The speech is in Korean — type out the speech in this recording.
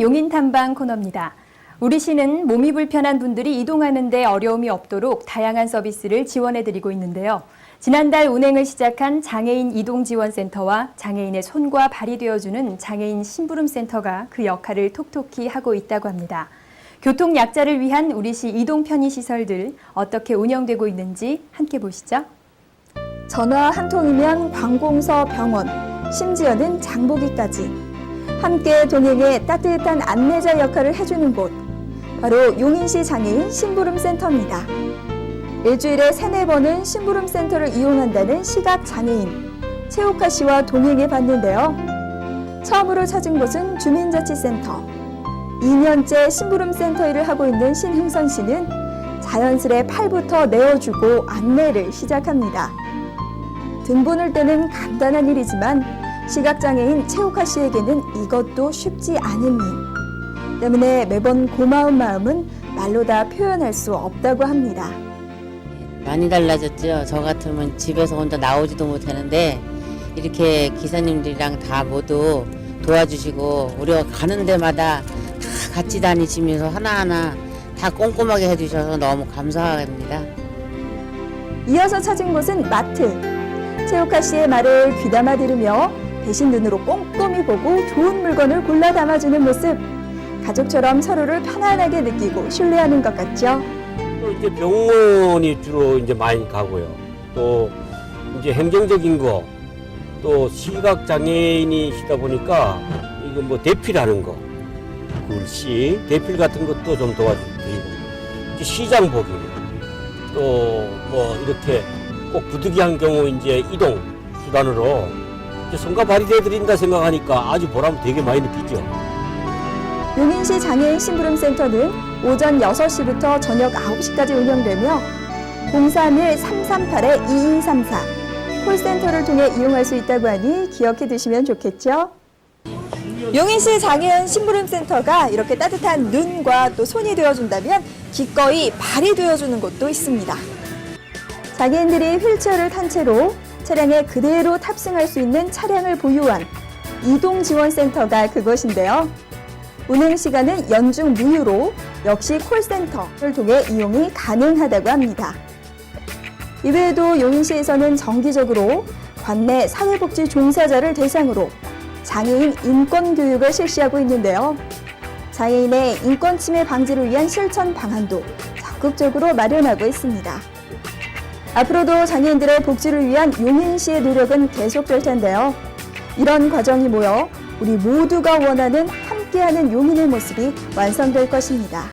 용인 탐방 코너입니다. 우리 시는 몸이 불편한 분들이 이동하는데 어려움이 없도록 다양한 서비스를 지원해드리고 있는데요. 지난달 운행을 시작한 장애인 이동지원센터와 장애인의 손과 발이 되어주는 장애인 심부름센터가 그 역할을 톡톡히 하고 있다고 합니다. 교통 약자를 위한 우리 시 이동 편의 시설들 어떻게 운영되고 있는지 함께 보시죠. 전화 한 통이면 관공서, 병원, 심지어는 장보기까지 함께 동행해 따뜻한 안내자 역할을 해주는 곳 바로 용인시 장애인 심부름센터입니다. 일주일에 세네 번은 심부름센터를 이용한다는 시각 장애인 최옥하 씨와 동행해 봤는데요. 처음으로 찾은 곳은 주민자치센터. 2년째 심부름센터 일을 하고 있는 신흥선 씨는 자연스레 팔부터 내어주고 안내를 시작합니다. 등본을 떼는 간단한 일이지만 시각장애인 최욱하 씨에게는 이것도 쉽지 않은 일. 때문에 매번 고마운 마음은 말로 다 표현할 수 없다고 합니다. 많이 달라졌죠. 저 같으면 집에서 혼자 나오지도 못하는데 이렇게 기사님들이랑 다 모두 도와주시고 우리가 가는 데마다 다 같이 다니시면서 하나하나 다 꼼꼼하게 해주셔서 너무 감사합니다. 이어서 찾은 곳은 마트. 최욱하 씨의 말을 귀담아 들으며 대신 눈으로 꼼꼼히 보고 좋은 물건을 골라 담아주는 모습. 가족처럼 서로를 편안하게 느끼고 신뢰하는 것 같죠. 또 이제 병원이 주로 이제 많이 가고요. 또 이제 행정적인 거, 또 시각 장애인이시다 보니까 이거 뭐 대필하는 거, 글씨, 대필 같은 것도 좀 도와드리고, 이제 시장 보기, 또 뭐 이렇게 꼭 부득이한 경우 이제 이동 수단으로 손과 발이 돼드린다 생각하니까 아주 보람 되게 많이 느끼죠. 용인시 장애인 심부름센터는 오전 6시부터 저녁 9시까지 운영되며 031-338-2234 콜센터를 통해 이용할 수 있다고 하니 기억해 두시면 좋겠죠? 용인시 장애인 심부름센터가 이렇게 따뜻한 눈과 또 손이 되어준다면 기꺼이 발이 되어주는 곳도 있습니다. 장애인들이 휠체어를 탄 채로 차량에 그대로 탑승할 수 있는 차량을 보유한 이동지원센터가 그것인데요. 운행 시간은 연중 무휴로 역시 콜센터를 통해 이용이 가능하다고 합니다. 이외에도 용인시에서는 정기적으로 관내 사회복지 종사자를 대상으로 장애인 인권 교육을 실시하고 있는데요. 장애인의 인권 침해 방지를 위한 실천 방안도 적극적으로 마련하고 있습니다. 앞으로도 장애인들의 복지를 위한 용인시의 노력은 계속될 텐데요. 이런 과정이 모여 우리 모두가 원하는 함께하는 용인의 모습이 완성될 것입니다.